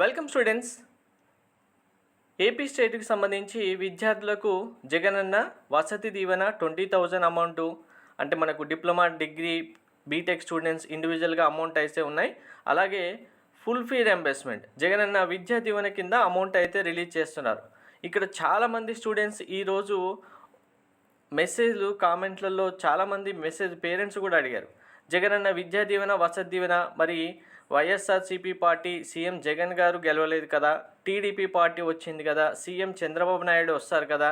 Welcome students AP స్టేట్కి సంబంధించి విద్యార్థులకు Jagananna Vasathi Deevena twenty thousand amount అంటే మనకు diploma degree B Tech students ఇండివిజువల్గా అమౌంట్ అయితే ఉన్నాయి. అలాగే full fee reimbursement Jagananna Vidya Deevena కింద అమౌంట్ అయితే రిలీజ్ చేస్తున్నారు. ఇక్కడ చాలామంది స్టూడెంట్స్ ఈరోజు మెసేజ్లు కామెంట్లలో చాలామంది మెసేజ్ పేరెంట్స్ కూడా అడిగారు. జగనన్న విద్యా దీవెన వసతి దీవెన మరి వైఎస్ఆర్సీపీ పార్టీ సీఎం జగన్ గారు గెలవలేదు కదా టీడీపీ పార్టీ వచ్చింది కదా సీఎం చంద్రబాబు నాయుడు వస్తారు కదా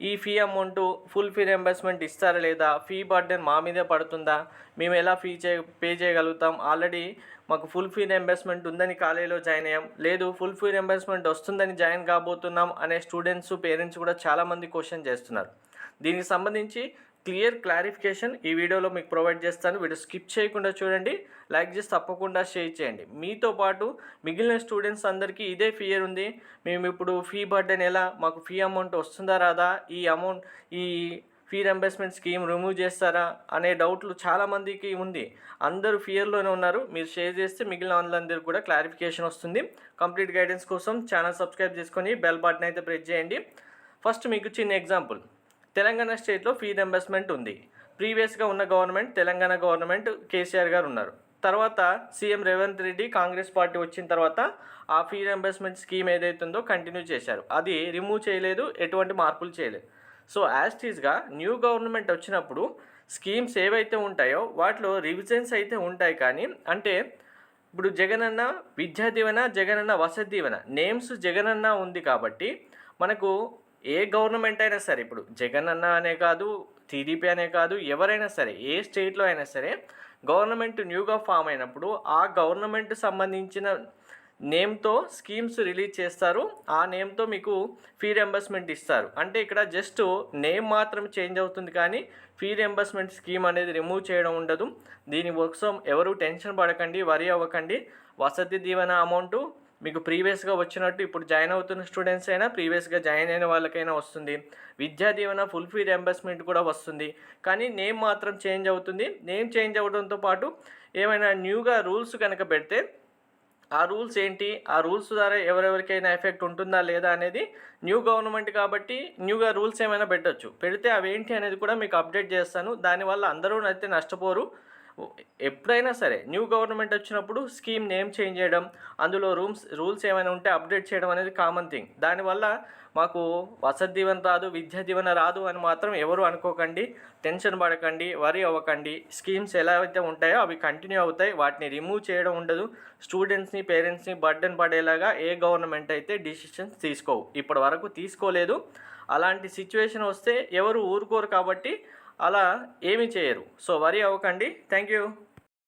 ఈ fee amount full fee reimbursement ఇస్తారా లేదా ఫీ బర్డెన్ మా మీదే పడుతుందా మేము ఎలా ఫీ చే పే చేయగలుగుతాం ఆల్రెడీ మాకు ఫుల్ ఫీ రింబర్స్మెంట్ ఉందని కాలేజీలో జాయిన్ అయ్యాం లేదు ఫుల్ ఫీ రింబర్స్మెంట్ వస్తుందని జాయిన్ కాబోతున్నాం అనే స్టూడెంట్స్ పేరెంట్స్ కూడా చాలామంది క్వశ్చన్ చేస్తున్నారు. దీనికి సంబంధించి క్లియర్ క్లారిఫికేషన్ ఈ వీడియోలో మీకు ప్రొవైడ్ చేస్తాను. వీడియో స్కిప్ చేయకుండా చూడండి. లైక్ చేసి తప్పకుండా షేర్ చేయండి. మీతో పాటు మిగిలిన స్టూడెంట్స్ అందరికీ ఇదే ఫియర్ ఉంది. మేము ఇప్పుడు ఫీ బర్డెన్ ఎలా మాకు ఫీ అమౌంట్ వస్తుందా రాదా ఈ అమౌంట్ ఈ ఫీ రెంబర్స్మెంట్ స్కీమ్ రిమూవ్ చేస్తారా అనే డౌట్లు చాలామందికి ఉంది. అందరూ ఫియర్లోనే ఉన్నారు. మీరు షేర్ చేస్తే మిగిలిన వాళ్ళందరికీ కూడా క్లారిఫికేషన్ వస్తుంది. కంప్లీట్ గైడెన్స్ కోసం ఛానల్ సబ్స్క్రైబ్ చేసుకొని బెల్ బటన్ అయితే ప్రెస్ చేయండి. ఫస్ట్ మీకు చిన్న ఎగ్జాంపుల్. తెలంగాణ స్టేట్లో ఫీ రెంబర్స్మెంట్ ఉంది. ప్రీవియస్గా ఉన్న గవర్నమెంట్ తెలంగాణ గవర్నమెంట్ కేసీఆర్ గారు ఉన్నారు. తర్వాత సీఎం రేవంత్ రెడ్డి కాంగ్రెస్ పార్టీ వచ్చిన తర్వాత ఆ ఫీ రెంబర్స్మెంట్ స్కీమ్ ఏదైతుందో కంటిన్యూ చేశారు. అది రిమూవ్ చేయలేదు ఎటువంటి మార్పులు చేయలేదు. సో యాస్టీస్గా న్యూ గవర్నమెంట్ వచ్చినప్పుడు స్కీమ్స్ ఏవైతే ఉంటాయో వాటిలో రివిజన్స్ అయితే ఉంటాయి కానీ అంటే ఇప్పుడు జగనన్న విద్యా దీవెన జగనన్న వసతి దీవెన నేమ్స్ జగనన్న ఉంది కాబట్టి మనకు ఏ గవర్నమెంట్ అయినా సరే ఇప్పుడు జగన్ అన్న అనే కాదు టీడీపీ అనే కాదు ఎవరైనా సరే ఏ స్టేట్లో అయినా సరే గవర్నమెంట్ న్యూగా ఫామ్ అయినప్పుడు ఆ గవర్నమెంట్ సంబంధించిన నేమ్తో స్కీమ్స్ రిలీజ్ చేస్తారు. ఆ నేమ్తో మీకు ఫీ రెంబర్స్మెంట్ ఇస్తారు. అంటే ఇక్కడ జస్ట్ నేమ్ మాత్రం చేంజ్ అవుతుంది కానీ ఫీ రెంబర్స్మెంట్ స్కీమ్ అనేది రిమూవ్ చేయడం ఉండదు. దీనికోసం ఎవరు టెన్షన్ పడకండి వరి అవ్వకండి. వసతి దీవెన అమౌంట్ మీకు ప్రీవియస్గా వచ్చినట్టు ఇప్పుడు జాయిన్ అవుతున్న స్టూడెంట్స్ అయినా ప్రీవియస్గా జాయిన్ అయిన వాళ్ళకైనా వస్తుంది. Vidya Deevena full fee reimbursement కూడా వస్తుంది. కానీ నేమ్ మాత్రం చేంజ్ అవుతుంది. నేమ్ చేంజ్ అవ్వడంతో పాటు ఏమైనా న్యూగా రూల్స్ కనుక పెడితే ఆ రూల్స్ ఏంటి? ఆ రూల్స్ ద్వారా ఎవరెవరికైనా ఎఫెక్ట్ ఉంటుందా లేదా అనేది న్యూ గవర్నమెంట్ కాబట్టి న్యూగా రూల్స్ ఏమైనా పెట్టచ్చు. పెడితే అవి ఏంటి అనేది కూడా మీకు అప్డేట్ చేస్తాను. దానివల్ల అందరూ అయితే నష్టపోరు. ఎప్పుడైనా సరే న్యూ గవర్నమెంట్ వచ్చినప్పుడు స్కీమ్ నేమ్ చేంజ్ చేయడం అందులో రూమ్స్ రూల్స్ ఏమైనా ఉంటే అప్డేట్ చేయడం అనేది కామన్ థింగ్ దానివల్ల మాకు వసతి దీవెన రాదు విద్యా దీవెన రాదు అని మాత్రం ఎవరు అనుకోకండి. టెన్షన్ పడకండి వరి అవ్వకండి. స్కీమ్స్ ఎలా అయితే ఉంటాయో అవి కంటిన్యూ అవుతాయి. వాటిని రిమూవ్ చేయడం ఉండదు. స్టూడెంట్స్ని పేరెంట్స్ని బర్డెన్ పడేలాగా ఏ గవర్నమెంట్ అయితే డిసిషన్స్ తీసుకోవు. ఇప్పటి వరకు తీసుకోలేదు. అలాంటి సిచ్యువేషన్ వస్తే ఎవరు ఊరుకోరు కాబట్టి అలా ఏమీ చేయరు. సో వరి అవ్వకండి. Thank you